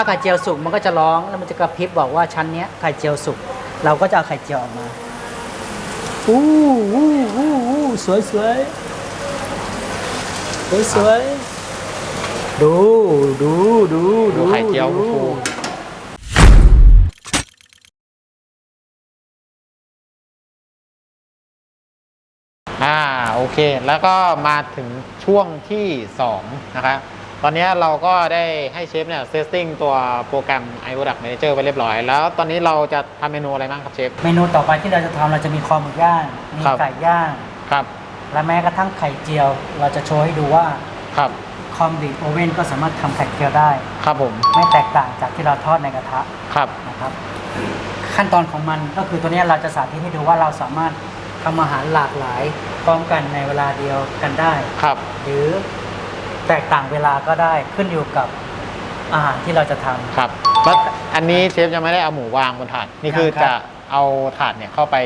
ถ้าไข่เจียวสุกมันก็จะร้องแล้วมันจะกระพริบบอกว่าชั้นเนี้ยไข่เจียวสุก เราก็จะเอาไข่เจียวออกมาอู้อู้อู้อู้สวยสวยสวยสวยดูดูดูดูไข่เจียวคุณครูอ่าโอเค แล้วก็มาถึงช่วงที่2นะครับ ตอนนี้เราก็ได้ให้เชฟเนี่ยเซตติ้งตัวโปรแกรม i p r o d u c t Manager ไปเรียบร้อย แล้วตอนนี้เราจะทำเมนูอะไรบ้างครับเชฟ เมนูต่อไปที่เราจะทำเราจะมีคอหมูย่าง มีครับ ไก่ย่าง ครับ และแม้กระทั่งไข่เจียว เราจะโชว์ให้ดูว่าครับ คอมบิโอเว่นก็สามารถทำไข่เจียวได้ ครับผม ไม่แตกต่างจากที่เราทอดในกระทะครับ นะครับ ขั้นตอนของมันก็คือตัวเนี้ยเราจะสาธิตให้ดูว่าเราสามารถทำอาหารหลากหลายพร้อมกันในเวลาเดียวกันได้ ครับ หรือ แตกต่างเวลาก็ได้ขึ้นอยู่กับอาหารที่เราจะทำ ครับแล้วอันนี้เชฟยังไม่ได้เอาหมูวางบนถาดนี่คือยังครับจะเอาถาดเนี่ยเข้าไป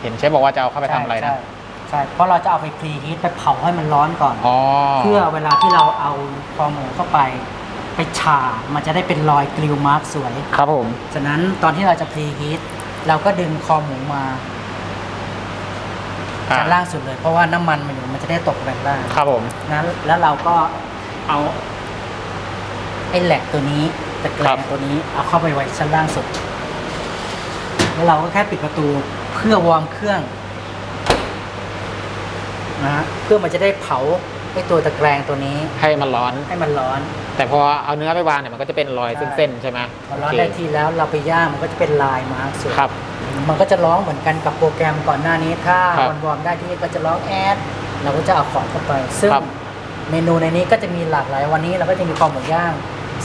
เห็นเชฟบอกว่าจะเอาเข้าไปทำอะไรนะใช่ใช่ เพราะเราจะเอาไปพรีฮีทไปเผาให้มันร้อนก่อน อ๋อเพื่อเวลาที่เราเอาคอหมูเข้าไป ไปฉามันจะได้เป็นรอยกริวมาร์กสวย ครับผมฉะนั้นตอนที่เราจะพรีฮีทเราก็ดึงคอหมูมาอ่าชั้นล่างสุดเลย เพราะว่าน้ำมันมันอยู่มันจะ ได้ตกแรงล่างครับผมนั้นแล้วเราก็เอาไอ้แหลกตัวนี้ตะแกรงตัวนี้เอาเข้าไปไว้ชั้นล่างสุด แล้วเราก็แค่ปิดประตูเพื่อวอร์มเครื่องนะฮะเพื่อมันจะได้เผาไอ้ตัวตะแกรงตัวนี้ ให้มันร้อน ให้มันร้อน แต่พอเอาเนื้อไปวางเนี่ยมันก็จะเป็นรอยใช่เส้นๆใช่ไหมพอร้อนโเคได้ที่แล้วเราไปย่างมันก็จะเป็นลายมาร์กสวยครับมันก็จะร้องเหมือนกันกับโปรแกรมก่อนหน้านี้ ถ้าครับวันวอร์มได้ที่ก็จะร้องแอด เราก็จะเอาของเข้าไป ซึ่งครับ เมนูในนี้ก็จะมีหลากหลายวันนี้เราก็จะมีคอหมูย่าง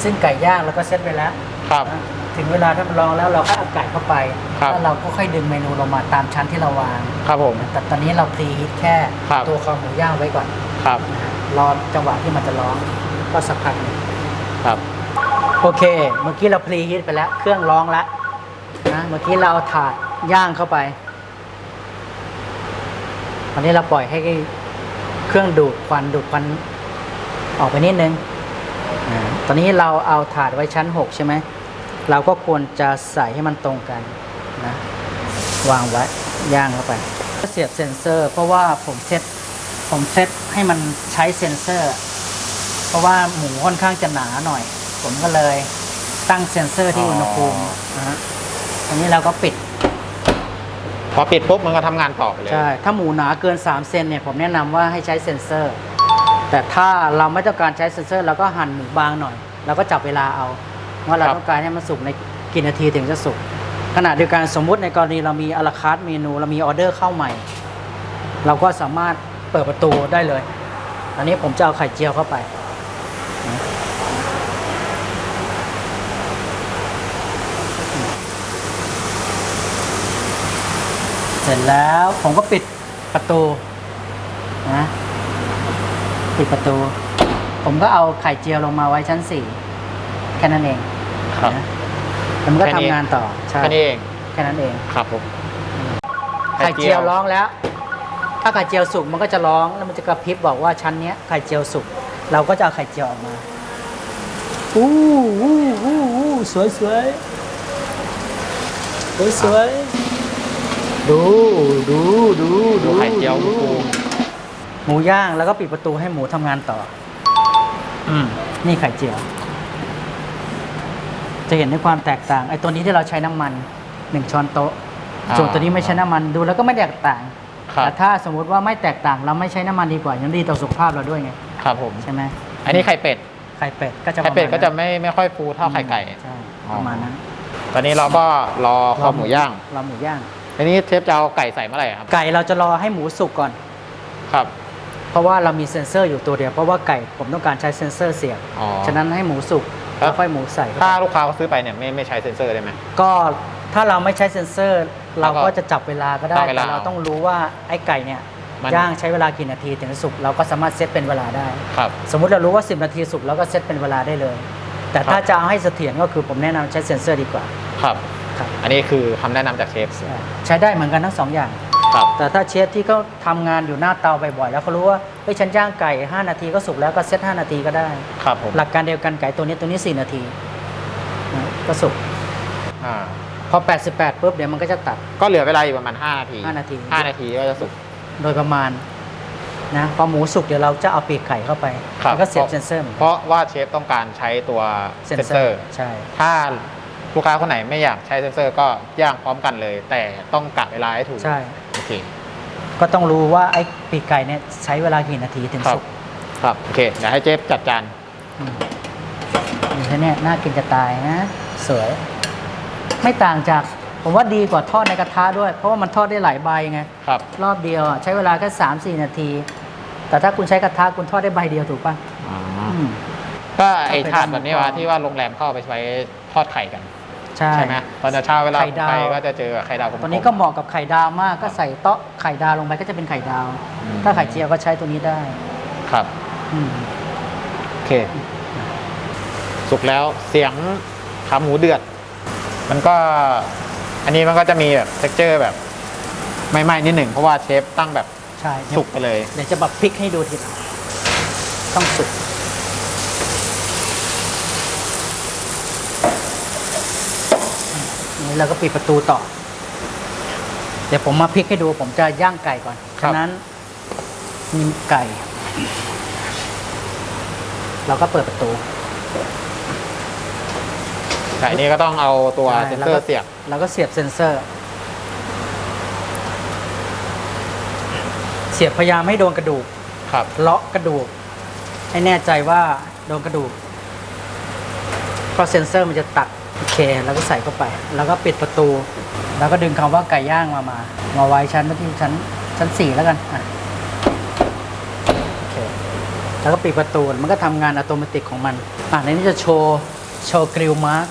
ซึ่งไก่ย่างเราก็เซตไปแล้วครับ นะถึงเวลาถ้ามันร้องแล้วเราก็เอาไก่เข้าไปครับ แล้วเราก็ค่อยดึงเมนูลงมาตามชั้นที่เราวาง ครับผม แต่ตอนนี้เราพรีฮิตแค่ครับ ตัวคอหมูย่างไว้ก่อนครับนะฮะรอจังหวะที่มันจะร้องก็สักพักหนึ่ง ครับ โอเค เมื่อกี้เราพรีฮีทไปแล้ว เครื่องร้องแล้วนะ เมื่อกี้เราเอาถาดย่างเข้าไปตอนนี้เราปล่อยให้ เครื่องดูดควันดูดควันออกไปนิดนึงอตอนนี้เราเอาถาดไว้ชั้น 6 ใช่ไหม เราก็ควรจะใส่ให้มันตรงกันนะวางไว้ย่างเข้าไปเสียบเซ็นเซอร์ เพราะว่าผมเซตผมเซตให้มันใช้เซ็นเซอร์ เพราะว่าหมูค่อนข้างจะหนาหน่อย ผมก็เลยตั้งเซ็นเซอร์ที่อุณหภูมินะฮะอันนี้เราก็ปิด พอปิดปุ๊บมันก็ทำงานต่อไปเลย ใช่ ถ้าหมูหนาเกิน 3 เซนเนี่ยผมแนะนำว่าให้ใช้เซ็นเซอร์ แต่ถ้าเราไม่ต้องการใช้เซ็นเซอร์เราก็หั่นหมูบางหน่อย เราก็จับเวลาเอาว่าเราครับ ต้องการให้มันสุกในกี่นาทีถึงจะสุกขณะเดียวกันสมมุติในกรณีเรามีอลาคาร์ทเมนู เรามีออเดอร์เข้าใหม่ เราก็สามารถเปิดประตูได้เลย อันนี้ผมจะเอาไข่เจียวเข้าไป เสร็จแล้วผมก็ปิดประตูนะปิดประตู ผมก็เอาไข่เจียวลงมาไว้ชั้นสี่แค่นั้นเองครับนะแล้วมันก็แค่นี้ทำงานต่อใช่แค่นี้เองแค่นั้นเอง ครับผม ไข่เจียวร้องแล้ว ถ้าไข่เจียวสุกมันก็จะร้องแล้วมันจะกระพริบบอกว่าชั้นเนี้ยไข่เจียวสุกเราก็จะเอาไข่เจียวออกมาอู้อู้อู้อู้สวยสวยสวยสวย ดูดูดูดูไข่เจียวคุณครูหมูย่างแล้วก็ปิดประตูให้หมูทำงานต่อ อืมนี่ไข่เจียว จะเห็นในความแตกต่างไอ้ตัวนี้ที่เราใช้น้ำมันหนึ่งช้อนโต๊ะอ่าส่วนตัวนี้ไม่ใช้น้ำมันดูแล้วก็ไม่แตกต่างครับแต่ถ้าสมมุติว่าไม่แตกต่างเราไม่ใช้น้ำมันดีกว่ายังดีต่อสุขภาพเราด้วยไงครับผมใช่ไหมอันนี้ไข่เป็ดไข่เป็ดก็จะไข่เป็ดรมาณก็จะนั้นไม่ไม่ค่อยฟูเท่าไข่ไก่ใช่อ๋อประมาณนั้นตอนนี้เราก็รอคอหมูย่างเราหมูย่าง ทีนี้เชฟจะเอาไก่ใส่เมื่อไหร่ครับ ไก่เราจะรอให้หมูสุกก่อน ครับ เพราะว่าเรามีเซ็นเซอร์อยู่ตัวเดียว เพราะว่าไก่ผมต้องการใช้เซ็นเซอร์เสียบ อ๋อ ฉะนั้นให้หมูสุกครับแล้วค่อยหมูใส่เข้าไปถ้าลูกค้าเขาซื้อไปเนี่ยไม่ไม่ใช้เซ็นเซอร์ได้ไหม ก็ถ้าเราไม่ใช้เซ็นเซอร์ เราก็จะจับเวลาก็ได้ตั้งเวลาแต่เราต้องรู้ว่าไอ้ไก่เนี่ยมัน ย่างใช้เวลากี่นาทีถึงจะสุกเราก็สามารถเซตเป็นเวลาได้ ครับ สมมุติเรารู้ว่า 10 นาทีสุกเราก็เซตเป็นเวลาได้เลย แต่ถ้าครับจะเอาให้เสถียรก็คือผมแนะนำใช้เซ็นเซอร์ดีกว่า ครับ ครับ อันนี้คือคำแนะนำจากเชฟใช่ใช้ได้เหมือนกันทั้งสองอย่าง ครับ แต่ถ้าเชฟที่เขาทำงานอยู่หน้าเตาบ่อยๆแล้วเขารู้ว่าเฮ้ยฉันย่างไก่ 5 นาทีก็สุกแล้วก็เซต5นาทีก็ได้ ครับผมหลักการเดียวกันไก่ตัวนี้ตัวนี้ 4 นาทีนะก็สุกอ่าพอ 88ปุ๊บเดี๋ยวมันก็จะตัด ก็เหลือเวลาอยู่ประมาณ 5 นาทีห้านาที5นาทีก็จะสุก โดยประมาณนะพอหมูสุกเดี๋ยวเราจะเอาปีกไก่เข้าไปครับ แล้วก็เสียบเซนเซอร์เหมือนเพกันราะว่าเชฟต้องการใช้ตัวเซนเซอร์ ใช่ ถ้า ลูกค้าคนไหนไม่อยากใช้เซนเซอร์ก็ย่างพร้อมกันเลย แต่ต้องกะเวลาให้ถูกใช่ โอเคก็ต้องรู้ว่าไอ้ปีกไก่เนี่ยใช้เวลากี่นาทีถึงครับสุกครับโอเคเดี๋ยวให้เจฟจัดจานอืมนี่แค่เนี้น่ากินจะตายนะ สวย ไม่ต่างจาก ผมว่าดีกว่าทอดในกระทะด้วย เพราะว่ามันทอดได้หลายใบไง ครับ รอบเดียวอะใช้เวลาแค่สามสี่นาที แต่ถ้าคุณใช้กระทะคุณทอดได้ใบเดียวถูกป่ะอืม ก็ไอก็ไปถาดแบบนี้ทำว่าต่อที่ว่าโรงแรมเข้าเอาไปไว้ทอดไข่กัน ใช่ใช่ไหมตอนเช้าเวลาไข่ดาว ไปก็จะเจอไข่ดาวกลมๆตัวนี้ก็เหมาะกับไข่ดาวมากก็ใส่เตาะไข่ดาวลงไปก็จะเป็นไข่ดาว อืม ถ้าไข่เจียวก็ใช้ตัวนี้ได้ครับอืมโอเค สุกแล้วเสียงขาหมูเดือด มันก็ อันนี้มันก็จะมีแบบเท็กเจอร์แบบไม่ไหม้นิดหนึ่งเพราะว่าเชฟตั้งแบบใช่เดี๋ยวสุกไปเลย เดี๋ยวจะแบบพลิกให้ดูทีหลังต้องสุก นี่เราก็ปิดประตูต่อ เดี๋ยวผมมาพลิกให้ดู ผมจะย่างไก่ก่อนครับ ฉะนั้นมีไก่ เราก็เปิดประตู แต่อันนี้ก็ต้องเอาตัวใช่เซนแล้วเซอก็ ร์เสียบ เราก็เสียบเซ็นเซอร์ เสียบพยายามไม่โดนกระดูก ครับ เลาะกระดูก ให้แน่ใจว่าโดนกระดูกเพราะเซ็นเซอร์มันจะตัดโอ เค แล้วก็ใส่เข้าไป แล้วก็ปิดประตู แล้วก็ดึงคำว่าไก่ย่างมา มา มาไว้ชั้นที่ชั้นชั้นสี่แล้วกันอะโอเค แล้วก็ปิดประตู มันก็ทำงานอัตโนมัติของมัน อะในนี้จะโชว์ โชว์กริลมาร์ก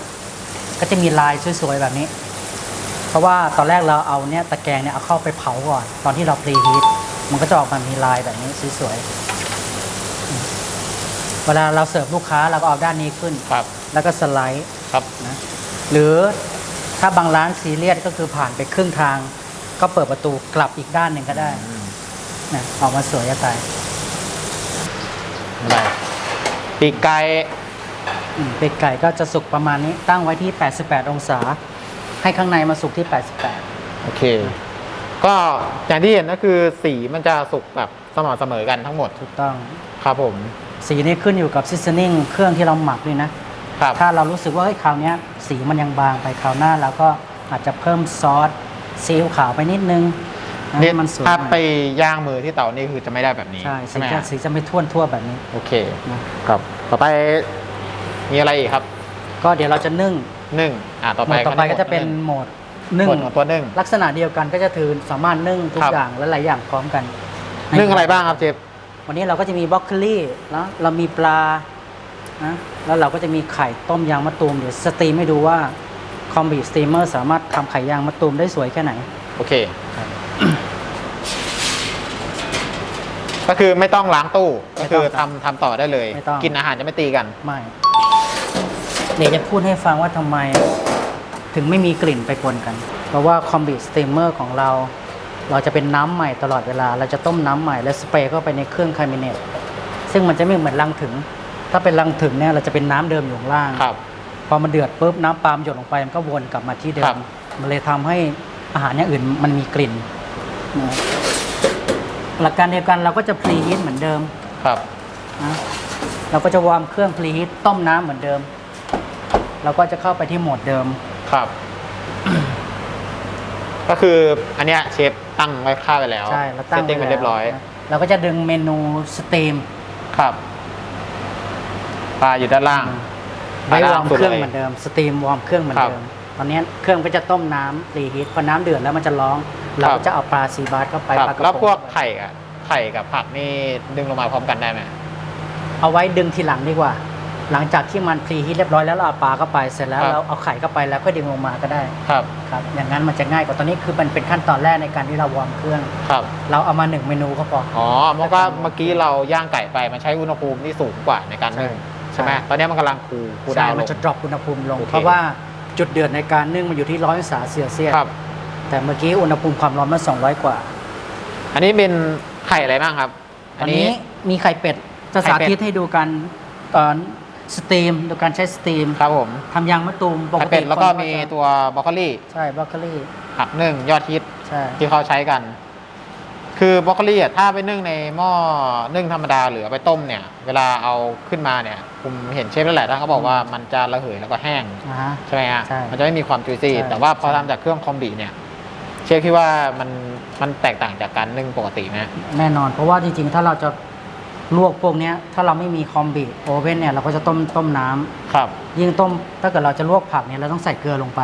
ก็จะมีลายสวยๆแบบนี้ เพราะว่าตอนแรกเราเอาเนี่ยตะแกรงเนี่ยเอาเข้าไปเผาก่อน ตอนที่เราพรีฮีท มันก็จะออกมามีลายแบบนี้สวยๆอืมเวลาเราเสิร์ฟลูกค้าเราก็เอาด้านนี้ขึ้นครับแล้วก็สไลด์ ครับนะหรือถ้าบางร้านซีเรียสก็คือผ่านไปครึ่งทาง ก็เปิดประตูกลับอีกด้านหนึ่งก็ได้อืมนะออกมาสวยจะตายได้ปีกไก่อืมเป็ดไก่ก็จะสุกประมาณนี้ตั้งไว้ที่ 88 องศา ให้ข้างในมาสุกที่ 88 โอเค ก็อย่างที่เห็นก็คือสีมันจะสุกแบบสม่ำเสมอกันทั้งหมด ถูกต้อง ครับผม สีนี้ขึ้นอยู่กับซิสเน n งเครื่องที่เราหมักด้วยนะ ครับถ้าเรารู้สึกว่าเฮ้ยคราวเนี้ยสีมันยังบางไปคราวหน้าเราก็อาจจะเพิ่มซอสซีอิ๊วขาวไปนิดนึงนะเนี่ยให้มันสวยถ้าหน่อยไปย่างมือที่เตานี่คือจะไม่ได้แบบนี้ ใช่สีไหมจะฮะสีจะไม่ท่วนทั่วแบบนี้ โอเคนะครับต่อไปมีอะไรอีกครับ ก็เดี๋ยวเราจะนึ่งนึ่งอ่าต่อโหไปมดต่อไปก็จะเป็นโหมดนึ่งหมดของตัวนึ่งลักษณะเดียวกันก็จะถือสามารถนึ่งทุกครับอย่างและหลายอย่างพร้อมกัน นึ่งอะไรบ้างครับเจฟวันนี้เราก็จะมีบรอกโคลีแล้วเรามีปลา นะแล้วเราก็จะมีไข่ต้มยางมะตูมเดี๋ยวสตรีมให้ดูว่าคอมบิสตรีมเมอร์สามารถทำไข่ยางมะตูมได้สวยแค่ไหน โอเค ก็คือไม่ต้องล้างตู้ไม่ก็ต้องคือทำทำต่อได้เลย ไม่ต้อง กินอาหารจะไม่ตีกัน ไม่เดี๋ยวจะพูดให้ฟังว่าทำไมถึงไม่มีกลิ่นไปปนกัน เพราะว่าคอมบิสตรีมเมอร์ของเรา เราจะเป็นน้ำใหม่ตลอดเวลา เราจะต้มน้ำใหม่แล้วสเปรย์เข้าไปในเครื่องคามิเนตซึ่งมันจะไม่เหมือนรังถึง ถ้าเป็นรังถึงเนี่ยเราจะเป็นน้ำเดิมอยู่ข้างล่างครับ พอมันเดือดปุ๊บน้ำปาล์มหยดลงไปมันก็วนกลับมาที่เดิครัมบมันเลยทำให้อาหารอย่างอื่นมันมีกลิ่นนะหลักการเดียวกันเราก็จะพรีฮีทเหมือนเดิม ครับนะเราก็จะวอร์มเครื่องพรีฮีทต้มน้ำเหมือนเดิม เราก็จะเข้าไปที่โหมดเดิม ครับ ก็คืออันเนี้ยเชฟตั้งไว้ค่าไปแล้ว ใช่ เราตั้งเซตติ้งไปว้เรียบร้อยนะเราก็จะดึงเมนูสตรีมครับ ปลาอยู่ด้านล่างไว้ด้านวอล่าร์มสุดเครื่องลยเหมือนเดิมสตรีมวอร์มเครื่องเหมือนครับเดิมตอนนี้เครื่องก็จะต้มน้ำพรีฮีทพอน้ำเดือดแล้วมันจะร้อง เราครัก็บจะเอาปลาซีบาร์เข้าไปครับปลากระแล้วพงพวกไข่อะไข่กับผักนี่ดึงลงมาพร้อมกันได้ไหมเอาไว้ดึงทีหลังดีกว่า หลังจากที่มันพรีฮีทเรียบร้อยแล้วเราเอาปลาเข้าไปเสร็จแล้วครับเราเอาไข่เข้าไปแล้วก็ดึงลงมาก็ได้ครับครับอย่างนั้นมันจะง่ายกว่าตอนนี้คือมันเป็นขั้นตอนแรกในการที่เราวอร์มเครื่องครับเราเอามาหนึ่งเมนูก็พออ๋อเมื่อก็เมื่อกี้เราย่างไก่ไปมันใช้อุณหภูมิที่สูงกว่าในการนึ่ง ใช่ใช่ไหมใช่ตอนนี้มันกำลังคูลคูลใช่ดาวน์ลมันง จะดรอปอุณหภูมิลง โอเค เพราะว่าจุดเดือดในการนึ่งมันอยู่ที่ร้อยองศาเซลเซียสครับ แต่เมื่อกี้อุณหภูมิความร้อนมัน 200 กว่า อันนี้เป็นไข่อะไรบ้างครับ อันนี้มีไข่เป็ดจะไข่สาเป็ดธิตให้ดูการเอ่อสตรีมดูการใช้สตรีมครับผมทำยางมะตูมปกไข่ติเป็ดแล้วก็คนมีจะตัวบรอกโคลีใช่บรอกโคลีผักนึ่งยอดฮิตใช่ที่เขาใช้กัน คือบรอกโคลีอะถ้าไปนึ่งในหม้อนึ่งธรรมดาหรือเอาไปต้มเนี่ย เวลาเอาขึ้นมาเนี่ยผมเห็นเชฟแล้วแหละถ้าเขาบอกว่ามันจะระเหยแล้วก็แห้งนะฮะ ใช่ไหมฮะใช่มันจะไม่มีความจุยซี่ ใช่ แต่ว่าพอใช่ทำจากเครื่องคอมบิเนี่ย เชฟคิดว่ามันมันแตกต่างจากการนึ่งปกติไหม แน่นอน เพราะว่าจริงๆ ถ้าเราจะลวกพวกเนี้ยถ้าเราไม่มีคอมบิโอเว่นเนี่ยเราก็จะต้มต้มน้ำครับ ยิ่งต้มถ้าเกิดเราจะลวกผักเนี่ยเราต้องใส่เกลือลงไป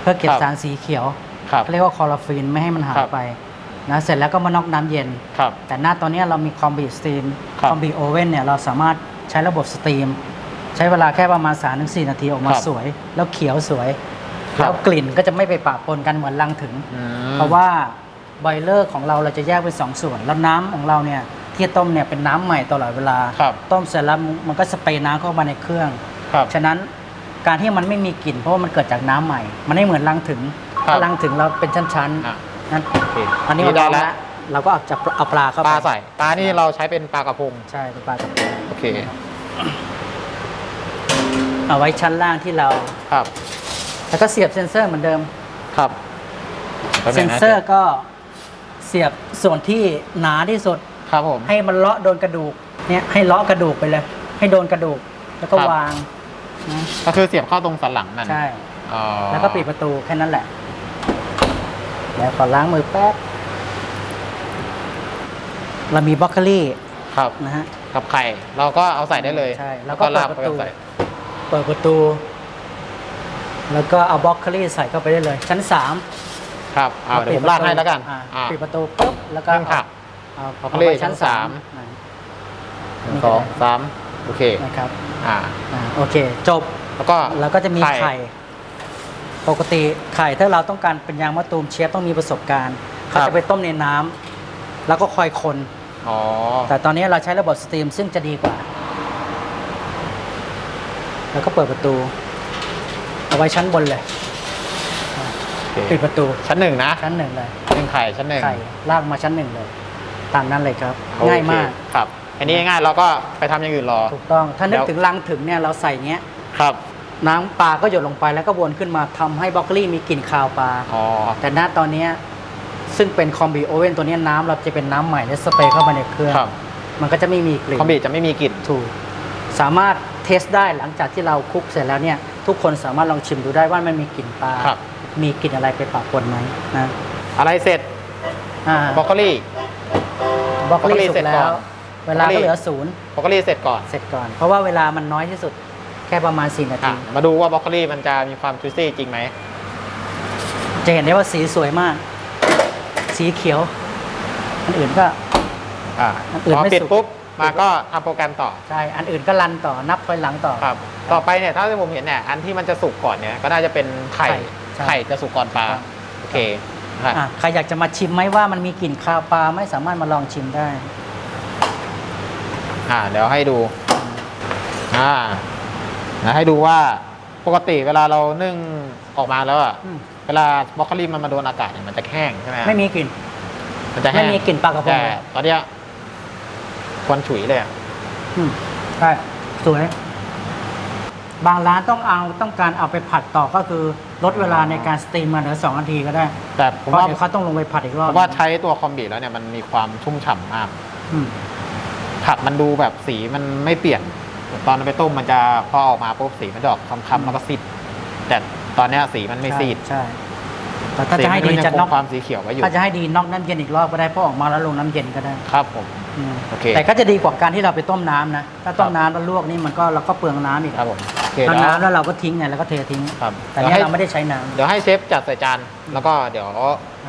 เพื่อเก็บครับ สารสีเขียวครับ เขาเรียกว่าคลอโรฟินไม่ให้มันหาคยรับ ไป นะเสร็จแล้วก็มาน็อกน้ำเย็น ครับ แต่หน้าตอนเนี้ยเรามีคอมบิสตรีมครับคอมบิโอเว่นเนี่ยเราสามารถใช้ระบบสตรีม ใช้เวลาแค่ประมาณ3-4นาทีออกมาครับสวย แล้วเขียวสวยครับแล้วกลิ่นก็จะไม่ไปปะปนกันเหมือนลังถึงอืมเพราะว่าบอยเลอร์ของเราเราจะแยกเป็นสองส่วน แล้วน้ำของเราเนี่ยที่ต้มเนี่ยเป็นน้ำใหม่ตลอดเวลาครับต้มเสร็จแล้วมันก็สเปรย์น้ำเข้ามาในเครื่องครับฉะนั้นการที่มันไม่มีกลิ่นเพราะว่ามันเกิดจากน้ำใหม่ มันไม่เหมือนลังถึงครับถ้าลังถึงเราเป็นชั้นอะๆ นั้นโอเคอันนี้นี่เราได้ได้แล้วแล้ว เราก็เอาจะเอาปลาเข้าปไปลาใส่ปลานี่เราใช้เป็นปลากระพง ใช่เป็นปลากระพงโอเค เอาไว้ชั้นล่างที่เรา ครับ แล้วก็เสียบเซ็นเซอร์เหมือนเดิม ครับ เซ็นเซอร์ก็เสียบส่วนที่หนาที่สุด ครับผม ให้มันเลาะโดนกระดูก เนี่ยให้เลาะกระดูกไปเลย ให้โดนกระดูก แล้วก็ครับวางนะก็คือเสียบเข้าตรงสันหลังมันใช่อ๋อแล้วก็ปิดประตูแค่นั้นแหละ แล้วขอล้างมือแป๊บ เรามีบล็อกโคลี่ครับนะฮะ กับไข่ เราก็เอาใส่ได้เลยใช่แล้วก็ลากเปิดประตูไปใส่เปิดประตู แล้วก็เอาบล็อกโคลี่ใส่เข้าไปได้เลย ชั้นสามครับเอาเดี๋ยวผมลากให้แล้วกันอ่าอ่าปิดประตูปุ๊บแล้วก็เรื่องผัก เอาบล็อกโคเอาลี่ไปชั้ชั้นนสาสามมอ่าหนึ่งสองสามโอเคนะครับอ่า อ่าโอเค จบ แล้วก็แล้วก็จะมีไข่ ปกติไข่ถ้าเราต้องการเป็นยางมะตูมเชฟต้องมีประสบการณ์ครัเขาบ จะไปต้มในน้ำแล้วก็คอยคน อ๋อ แต่ตอนนี้เราใช้ระบบสตรีมซึ่งจะดีกว่า แล้วก็เปิดประตู เอาไว้ชั้นบนเลยโอเค ปิดประตูชั้นหนึ่งนะชั้นหนึ่งเลยหนึ่งไข่ชั้นหนึ่งไข่ลากมาชั้นหนึ่งเลย ตามนั้นเลยครับ โอเคง่ายมาก ครับ อันนี้ง่ายเราก็ไปทำอย่างอื่นรอ ถูกต้อง ถ้านึกเดี๋ยวถึงลังถึงเนี่ยเราใส่เงี้ย ครับ น้ำปลาก็หยดลงไปแล้วก็วนขึ้นมาทำให้บรอกโคลี่มีกลิ่นคาวปลาอ๋อแต่ณตอนเนี้ยซึ่งเป็นคอมบิโอเว่นตัวเนี้ยน้ำเราจะเป็นน้ำใหม่และสเปรย์เข้ามาในเครื่องครับมันก็จะไม่มีกลิ่นคอมบิจะไม่มีกลิ่นถูกสามารถเทสได้หลังจากที่เราคลุกเสร็จแล้วเนี่ย ทุกคนสามารถลองชิมดูได้ว่ามันมีกลิ่นปลาครับมีกลิ่นอะไรไปปะปนไหมนะอะไรเสร็จอ่าบรอกโคลี่บรอกโคลี่บรอกโคลี่สุเสร็กจแล้ก่อวนเวลาบรอกโคลี่ก็เหลือศูนย์บรอกโคลี่เสร็จก่อนเสร็จก่อน เพราะว่าเวลามันน้อยที่สุด แค่ประมาณ 4 นาอะทีมาดูว่าบรอกโคลี่มันจะมีความจุยซี่จริงไหมจะเห็นได้ว่าสีสวยมาก สีเขียว อันอื่นก็ อ่าอันอื่นพอไม่ปิดสุก ปุ๊บมาก็ทำโปรแกรมต่อใช่ อันอื่นก็รันต่อนับไปหลังต่อ ครับ ต่อไปเนี่ยถ้าที่ผมเห็นเนี่ยอันที่มันจะสุกก่อนเนี่ยก็น่าจะเป็นไข่ไข่ใช่ไข่จะสุกก่อนปลาครับ โอเคนะครับ อะใครอยากจะมาชิมไหมว่ามันมีกลิ่นคาวปลาไม่สามารถมาลองชิมได้ อ่าเดี๋ยวให้ดู อ่า นะให้ดูว่าปกติเวลาเรานึ่งออกมาแล้วอะอืม เวลาบรอกโคลีมันมาโดนอากาศเนี่ยมันจะแห้งใช่ไหมไม่มีกลิ่น มันจะแห้งไม่มีกลิ่นปลากระพง แต่เลยตอนเนี้ยควันฉุยเลยอะอืมใช่สวย บางร้านต้องเอาต้องการเอาไปผัดต่อก็คือลดเวลาในการสตรีมมาเหลือสองนาทีก็ได้แต่ผเพมราะว่าเดี๋ยวเขาต้องลงไปผัดอีกรผอบมว่าใช้ตัวคอมบิแล้วเนี่ยมันมีความชุ่มฉ่ำมาก อืมผักมันดูแบบสีมันไม่เปลี่ยน ตอนไปต้มมันจะพอออกมาปุ๊บสีมันจะออกคำๆแล้วก็ซีดแต่ตอนเนี้ยสีมันไม่ซีดใช่ใช่แต่ถ้าจะให้สีดีมันจะยังคน็องกความสีเขียวไว้อยู่ถ้าจะให้ดีน็อกน้ำเย็นอีกรอบก็ได้เพราะออกมาแล้วลงน้ำเย็นก็ได้ครับผม อืมโอเค แต่ก็จะดีกว่าการที่เราไปต้มน้ำนะถ้าต้มน้ำแล้วลวกนี่มันก็เราก็เปลืองน้ำอีกครับผมโอเคต้มแล้วน้ำแล้วเราก็ทิ้งไงแล้วก็เททิ้ง ครับแต่เดี๋ยวเนี้ให้เราไม่ได้ใช้น้เดี๋ยวให้เชฟจัดใส่จานแล้วก็เดี๋ยวเ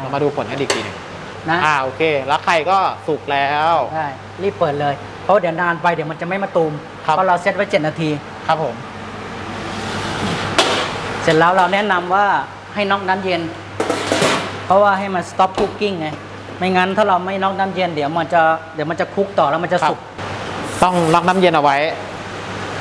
รามาดูผลกันอีกทีหนึ่งำนะอ่าโอเค แล้วไข่ก็สุกแล้ว ได้รีบเปิดเลยเพ ราะเดี๋ยวนานไปเดี๋ยวมันจะไม่มาตูมครับ เพราะเราเซตไว้ 7 นาที ครับผม เสร็จแล้วเราแนะนำว่าให้น็อกน้ำเย็น เพราะว่าให้มัน stop cooking ไง ไม่งั้นถ้าเราไม่น็อกน้ำเย็น เดี๋ยวมันจะเดี๋ยวมันจะคุกต่อแล้วมันจะสุก ต้องล็อกน้ำเย็นเอาไว้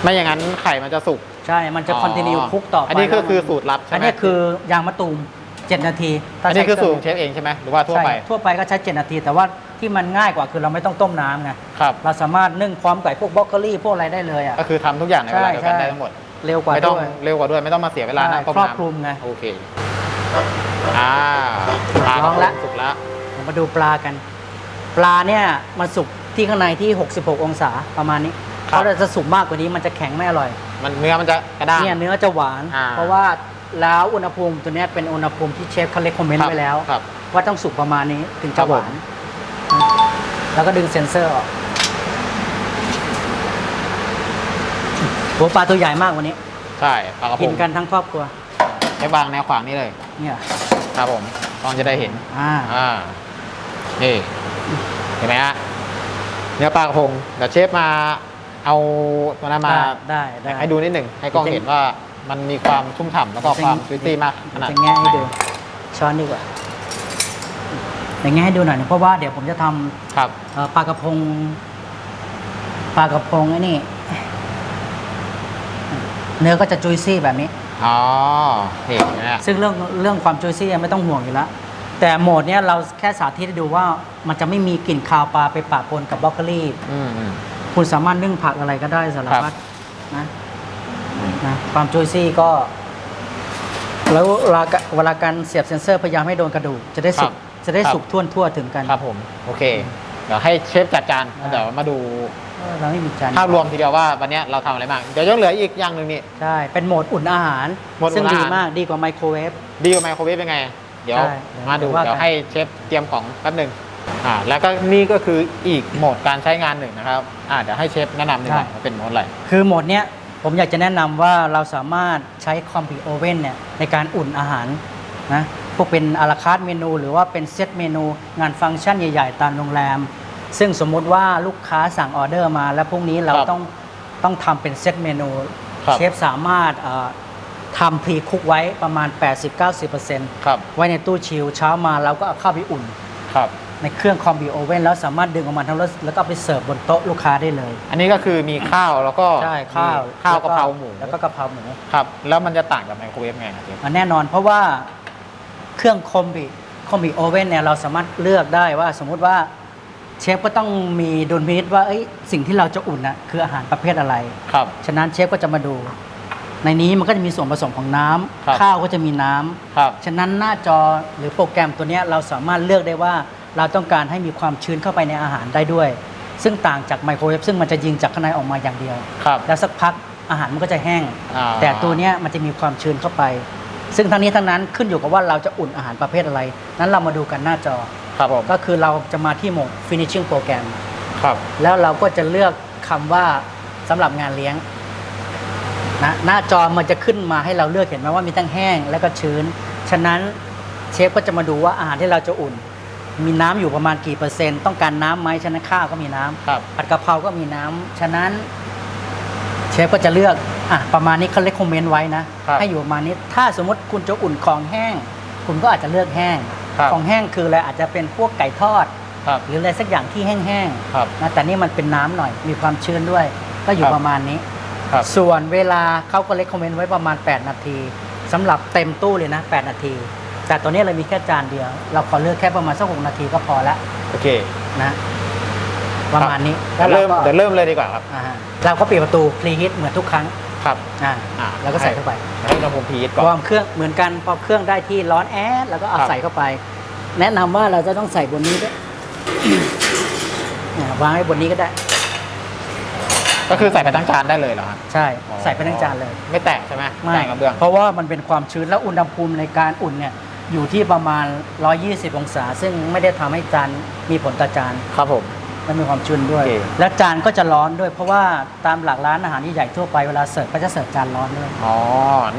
ไม่อย่างนั้นไข่มันจะสุกใช่ มันจะ continue คุกต่อไปอันนี้ก็แล้วมัคือสูตรลับใช่ไหมอันนี้คือยางมะตูม 7 นาทีถ้าอันนี้คือใช้สูตรเคของเชฟเองใช่ไหมหรือว่าทั่วไปใช่ทั่วไปก็ใช้ 7 นาที แต่ว่า ที่มันง่ายกว่าคือเราไม่ต้องต้มน้ำไงครับ เราสามารถนึ่งพร้อมกับพวกบล็อกเกอรี่พวกอะไรได้เลยอะ ก็คือทำทุกอย่างในเวลาเดียวกันใช่ได้ทั้งหมด เร็วกว่าไม่ต้องด้วยเร็วกว่าด้วยไม่ต้องมาเสียเวลานั่งต้มครอบน้ำคลุมไง โอเคอ่าปลาลองละ สุกละเรามาดูปลากัน ปลาเนี่ยมันสุกที่ข้างในที่ 66 องศาประมาณนี้เพราะเราจะสุกมากกว่านี้มันจะแข็งไม่อร่อยมันเนื้อมันจะกระด้าง เนี่ยเนื้อจะหวาน อ่า เพราะว่าแล้วอุณหภูมิตัวเนี้ยเป็นอุณหภูมิที่เชฟเขาเลคคอมเมนต์ไว้แล้ว ครับ ว่าต้องสุกประมาณนี้ถึงครัจะบหวาน แล้วก็ดึงเซ็นเซอร์ออกหัวปลาตัวใหญ่มากวันนี้ ใช่ปลากระพกิงนกันทั้งครอบครัว ใช้วางแนวขวางนี่เลย เนี่ย ครับผมลองจะได้เห็น อ่า อ่า นี่ เห็นไหมฮะ เนื้อปลากระพง เดี๋ยวเชฟมาเอาตัวนั้นมาได้ได้ให้ดูนิดหนึ่ง ให้กล้องจริงๆเห็นว่ามันมีความชุ่มฉ่ำแล้วก็ความจุยซี่มากขนาดจะแง่ให้ดู ช้อนดีกว่า อย่างงี้ให้ดูหน่อยหนึงเพราะว่าเดี๋ยวผมจะทำครับเอ่อปลากระพงปลากระพงไอ้นี่ เนื้อก็จะจุยซี่แบบนี้ อ๋อนี่เห็นไหมฮะซึ่งเรื่องเรื่องความจุยซี่ไม่ต้องห่วงอยู่แล้ว แต่โหมดเนี้ยเราแค่สาธิตให้ดูว่ามันจะไม่มีกลิ่นคาวปลาไปปะปนกับบรอกโคลีอืมอืม คุณสามารถนึ่งผักอะไรก็ได้สารพัดครับนะนะความจุยซี่ก็ แล้วเวลาเวลาการเสียบเซนเซอร์พยายามให้โดนกระดูกจะได้สุก จะได้สุกทั่วทั่วถึงกันครับผมโอเค เดี๋ยวให้เชฟจัดจานอ่าเดี๋ยวมาดูเออเราไม่มีจานภาพรวมทีเดียวว่าวันนี้เราทำอะไรบ้างเดี๋ยวยังเหลืออีกอย่างหนึ่งนี่ ใช่ เป็นโหมดอุ่นอาหาร โหมดอุ่นซึ่งดีอาหาร มากดีกว่าไมโครเวฟ ดีกว่าไมโครเวฟเป็นไง เดี๋ยวใช่มาดูเดี๋ยวว่ากัน เดี๋ยวให้เชฟเตรียมของแป๊บหนึ่งอ่าแล้วก็นี่ก็คืออีกโหมดการใช้งานหนึ่งนะครับอ่าเดี๋ยวให้เชฟแนะนำดีกว่าว่าเป็นโหมดอะไร คือโหมดเนี้ยผมอยากจะแนะนำว่าเราสามารถใช้คอมพิวโอเว่นเนี่ยในการอุ่นอาหารนะ พวกเป็นอาราคาร์เมนู หรือว่าเป็นเซตเมนู งานฟังก์ชันใหญ่ ๆ ตามโรงแรม ซึ่งสมมุติว่าลูกค้าสั่งออเดอร์มา แล้วพรุ่งนี้เราครับต้องต้องทำเป็นเซตเมนู ครับ เชฟสามารถเอ่อทำพรีคุกไว้ประมาณ 80-90%ครับไว้ในตู้ชิลเช้ามาเราก็เอาเข้าไปอุ่น ครับ ในเครื่องคอมบิโอเว่นแล้วสามารถดึงออกมาทั้งรถแล้วก็เอาไปเสิร์ฟบนโต๊ะลูกค้าได้เลยอันนี้ก็คือมีข้าวแล้วก็ใช่ข้าวมีข้าวกะเพราหมูแล้วก็กะเพราหมูครับ แล้วมันจะต่างกับไมโครเวฟไงครับเชฟ อะแน่นอนเพราะว่า เครื่องคอมบิคอมบิโอเว่นเนี่ยเราสามารถเลือกได้ว่าสมมุติว่าเชฟก็ต้องมีดุลพินิจว่าเอ้ยสิ่งที่เราจะอุ่นนะคืออาหารประเภทอะไร ครับ ฉะนั้นเชฟก็จะมาดู ในนี้มันก็จะมีส่วนผสมของน้ำครับข้าวก็จะมีน้ำครับฉะนั้นหน้าจอหรือโปรแกรมตัวเนี้ยเราสามารถเลือกได้ว่าเราต้องการให้มีความชื้นเข้าไปในอาหารได้ด้วย ซึ่งต่างจากไมโครเวฟซึ่งมันจะยิงจากข้างในออกมาอย่างเดียว ครับแล้วสักพักอาหารมันก็จะแห้ง อ่า แต่ตัวเนี้ยมันจะมีความชื้นเข้าไป ซึ่งทั้งนี้ทั้งนั้นขึ้นอยู่กับว่าเราจะอุ่นอาหารประเภทอะไร นั้นเรามาดูกันหน้าจอ ครับผมก็คือเราจะมาที่โหมด finishing program ครับ แล้วเราก็จะเลือกคำว่าสำหรับงานเลี้ยงนะหน้าจอมันจะขึ้นมาให้เราเลือกเห็นไหมว่ามีทั้งแห้งและก็ชื้น ฉะนั้นเชฟก็จะมาดูว่าอาหารที่เราจะอุ่น มีน้ำอยู่ประมาณกี่เปอร์เซ็นต์ต้องการน้ำไหมฉะนั้นข้าวก็มีน้ำครับ ผัดกะเพราก็มีน้ำฉะนั้นเชฟก็จะเลือก อะประมาณนี้เขาเลคคอมเมนต์ไว้นะ ครับให้อยู่ประมาณนี้ถ้าสมมติคุณจะอุ่นของแห้ง คุณก็อาจจะเลือกแห้ง ครับ ของแห้งคืออะไรอาจจะเป็นพวกไก่ทอด ครับหรืออะไรสักอย่างที่แห้งครับ ๆนะแต่นี่มันเป็นน้ำหน่อยมีความชื้นด้วย ก็อยู่ครับ ประมาณนี้ ครับ ส่วนเวลาเขาก็เลคคอมเมนต์ไว้ประมาณ 8 นาทีสำหรับเต็มตู้เลยนะ 8 นาที แต่ตัวนี้เรามีแค่จานเดียว เราขอเลือกแค่ประมาณสักหกนาทีก็พอละโอเค นะ ประมาณนี้เดี๋ยวเริ่มก็เดี๋ยวเริ่มเลยดีกว่าครับอ่าฮะเราก็ปิดประตูพรีฮิตเหมือนทุกครั้งครับอ่าอ่าแล้วก็ใส่เข้าไปให้อุณหภูมิพีทก่อวอนร์มเครื่องเหมือนกันพอเครื่องได้ที่ร้อนแอดแล้วก็เอาครับใส่เข้าไป แนะนำว่าเราจะต้องใส่บนนี้ด้วยอ่าวางไว้บนนี้ก็ได้ ก็คือใส่ไปทั้งจานได้เลยเหรอครับใช่ใส่ไปทั้งจานเลย ไม่แตกใช่ไหมไม่แตกกระเบื้องเพราะว่ามันเป็นความชื้นแล้วอุณหภูมิในการอุ่นเนี่ยอยู่ที่ประมาณ 120 องศา ซึ่งไม่ได้ทำให้จานมีผลต่อจานครับผม มันมีความชื้นด้วยโอเคและจานก็จะร้อนด้วย เพราะว่าตามหลักร้านอาหารที่ใหญ่ทั่วไปเวลาเสิร์ฟก็จะเสิร์ฟจานร้อนด้วยอ๋อ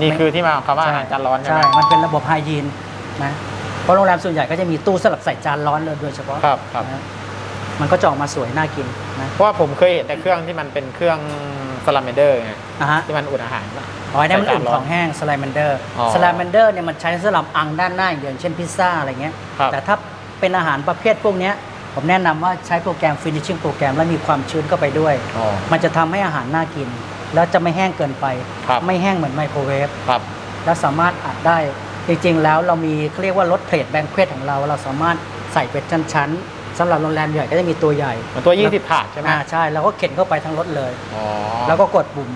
นี่คือที่มาของคำว่าอาหารจานร้อนใช่ไหมมันเป็นระบบไฮยีนนะเพราะโรงแรมส่วนใหญ่ก็จะมีตู้สำหรับใส่จานร้อนเลยโดยเฉพาะครับครับนะมันก็จะออกมาสวยน่ากินนะเพราะว่าผมเคยเห็นแต่เครื่องที่มันเป็นเครื่องสลัมเมเดอร์ไงอะฮะที่มันอุ่นอาหารอ๋อไอ้นั่นมันใส่อุ่นจานร้อนของแห้งสไลแมนเดอร์อ๋อสไลแมนเดอร์เนี่ยมันใช้สำหรับอังด้านหน้าอย่างเดียวอย่างเช่นพิซซ่าอะไรเงี้ยครับแต่ถ้าเป็นอาหารประเภทพวกเนี้ย ผมแนะนำว่าใช้โปรแกรม finishing โปรแกรม แล้วมีความชื้นเข้าไปด้วย อ๋อ มันจะทำให้อาหารน่ากิน แล้วจะไม่แห้งเกินไป ครับ ไม่แห้งเหมือนไมโครเวฟ ครับ แล้วสามารถอัดได้ จริงๆ แล้วเรามีเขาเรียกว่ารถเพลทแบงเควตของเรา เราสามารถใส่เป็นชั้นๆสำหรับโรงแรมใหญ่ก็จะมีตัวใหญ่เหมือนตัว 20ถาดใช่ไหมอ่าใช่เราก็เข็นเข้าไปทั้งรถเลย อ๋อแล้วก็กดปุ่ม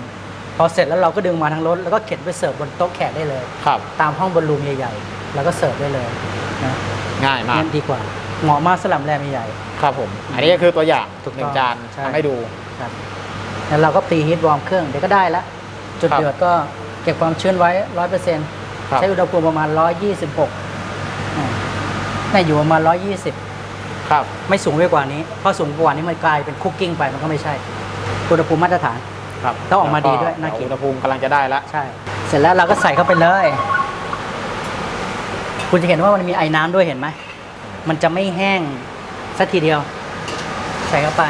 พอเสร็จแล้วเราก็ดึงมาทั้งรถ แล้วก็เข็นไปเสิร์ฟบนโต๊ะแขกได้เลย ครับ ตามห้องบนรูมใหญ่ๆ แล้วก็เสิร์ฟได้เลยนะง่ายมาก นั่นดีกว่า เหมาะมากสำหรับโรงแรมใหญ่ ครับผม อันนี้ก็คือตัวอย่างถูกหต้นึ่องงจานใช่ ทำให้ดูๆครับแล้วเราก็ตีฮีทวอร์มเครื่อง เดี๋ยวก็ได้ละ จุดครับเดือดก็เก็บความชื้นไว้ร้อยเปอร์เซ็นต์ครับ ใช้อุณหภูมิประมาณร้อยยี่สิบหกน่าอยู่ประมาณร้อยยี่สิบครับ ไม่สูงไปกว่านี้ เพราะสูงกว่านี้มันกลายเป็นคุกกิ้งไปมันก็ไม่ใช่ อุณหภูมิมาตรฐาน ครับต้องออกมาดีด้วยน่ากิน อุณหภูมิกำลังจะได้แล้วใช่ เสร็จแล้วเราก็ใส่เข้าไปเลย คุณจะเห็นว่ามันมีไอ้น้ำด้วยเห็นไหม มันจะไม่แห้งสักทีเดียว ใส่เข้าไป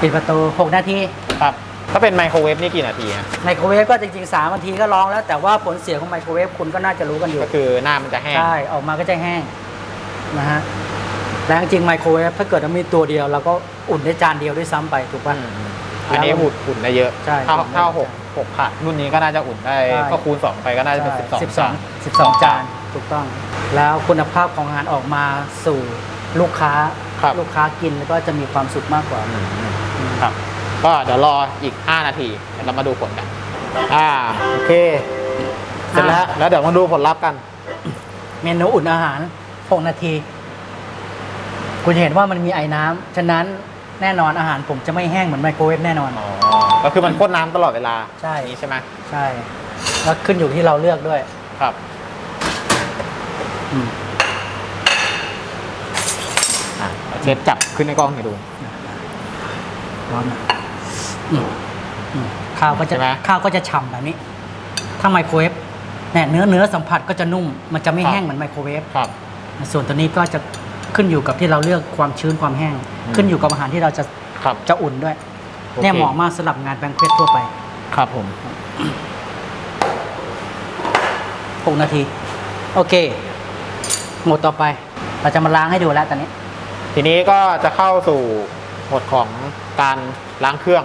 ปิดประตู 6 นาทีครับ ถ้าเป็นไมโครเวฟนี่กี่นาทีฮะไมโครเวฟก็จริงๆ3นาทีก็ร้องแล้ว แต่ว่าผลเสียของไมโครเวฟคุณก็น่าจะรู้กันอยู่ ก็คือหน้ามันจะแห้ง ใช่ ออกมาก็จะแห้งนะฮะแล้วจริงๆไมโครเวฟถ้าเกิดมันมีตัวเดียวเราก็อุ่นได้จานเดียวด้วยซ้ำไปถูกป่ะอืมอันนี้อุ่นอุ่นได้เยอะใช่เท่าอุ่นได้เท่าเยอะหกหกถาดรุ่นนี้ก็น่าจะอุ่นได้ใช่ก็คูณสองไปก็น่าจะเป็นสิบสองสิบสองสิบสองจานถูกต้อง แล้วคุณภาพของอาหารออกมาสู่ลูกค้าครับ ลูกค้ากินแล้วก็จะมีความสุขมากกว่าอืมครับ ก็เดี๋ยวรออีก 5 นาทีเดี๋ยวเรามาดูผลกัน อ่า โอเค เสร็จแล้ว แล้วเดี๋ยวมาดูผลลัพธ์กัน เมนูอุ่นอาหาร 6 นาที คุณจะเห็นว่ามันมีไอ้น้ำฉะนั้นแน่นอนอาหารผมจะไม่แห้งเหมือนไมโครเวฟแน่นอนอ๋อก็คือมันพ่นน้ำตลอดเวลาใช่ อย่างนี้ใช่ไหมใช่ แล้วขึ้นอยู่ที่เราเลือกด้วย ครับ อืมอะเอาเชฟจับขึ้นในกล้องให้ดู ร้อนนะอืมอืมข้าวก็จะใช่ไหม ข้าวก็จะฉ่ำแบบนี้ ถ้าไมโครเวฟเนี่ยเนื้อเนื้อสัมผัสก็จะนุ่ม มันจะไม่ครับแห้งเหมือนไมโครเวฟ ครับ ส่วนตัวนี้ก็จะขึ้นอยู่กับที่เราเลือกความชื้นความแห้ง อืม ขึ้นอยู่กับอาหารที่เราจะครับ จะอุ่นด้วย โอเค เนี่ยเหมาะมากสำหรับงานแบงเควตทั่วไป ครับผม 6 นาที โอเค หมดต่อไป เราจะมาล้างให้ดูแล้วตอนนี้ ทีนี้ก็จะเข้าสู่หมวดของการล้างเครื่อง